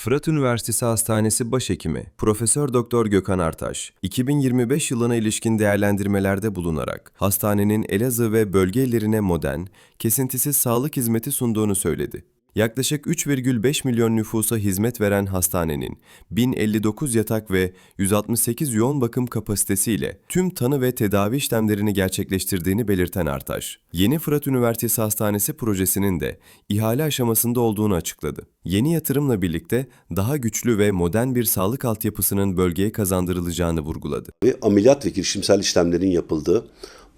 Fırat Üniversitesi Hastanesi Başhekimi Profesör Doktor Gökhan Artaş, 2025 yılına ilişkin değerlendirmelerde bulunarak hastanenin Elazığ ve bölge illerine modern, kesintisiz sağlık hizmeti sunduğunu söyledi. Yaklaşık 3,5 milyon nüfusa hizmet veren hastanenin 1059 yatak ve 168 yoğun bakım kapasitesiyle tüm tanı ve tedavi işlemlerini gerçekleştirdiğini belirten Artaş, Yeni Fırat Üniversitesi Hastanesi projesinin de ihale aşamasında olduğunu açıkladı. Yeni yatırımla birlikte daha güçlü ve modern bir sağlık altyapısının bölgeye kazandırılacağını vurguladı. ve ameliyat ve girişimsel işlemlerin yapıldığı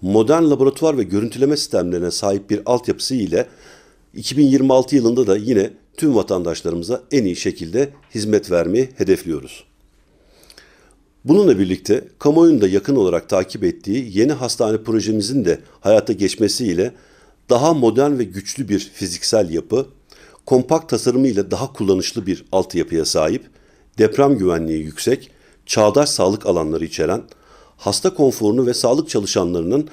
modern laboratuvar ve görüntüleme sistemlerine sahip bir altyapısı ile 2026 yılında da yine tüm vatandaşlarımıza en iyi şekilde hizmet vermeyi hedefliyoruz. Bununla birlikte kamuoyunun da yakın olarak takip ettiği yeni hastane projemizin de hayata geçmesiyle daha modern ve güçlü bir fiziksel yapı, kompakt tasarımıyla daha kullanışlı bir altyapıya sahip, deprem güvenliği yüksek, çağdaş sağlık alanları içeren, hasta konforunu ve sağlık çalışanlarının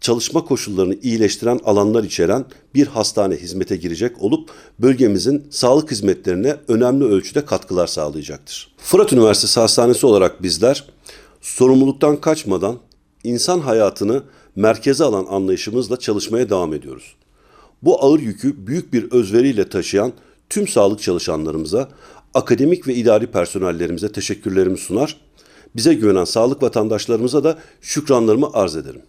çalışma koşullarını iyileştiren alanlar içeren bir hastane hizmete girecek olup bölgemizin sağlık hizmetlerine önemli ölçüde katkılar sağlayacaktır. Fırat Üniversitesi Hastanesi olarak bizler sorumluluktan kaçmadan insan hayatını merkeze alan anlayışımızla çalışmaya devam ediyoruz. Bu ağır yükü büyük bir özveriyle taşıyan tüm sağlık çalışanlarımıza, akademik ve idari personellerimize teşekkürlerimi sunar. Bize güvenen sağlık vatandaşlarımıza da şükranlarımı arz ederim.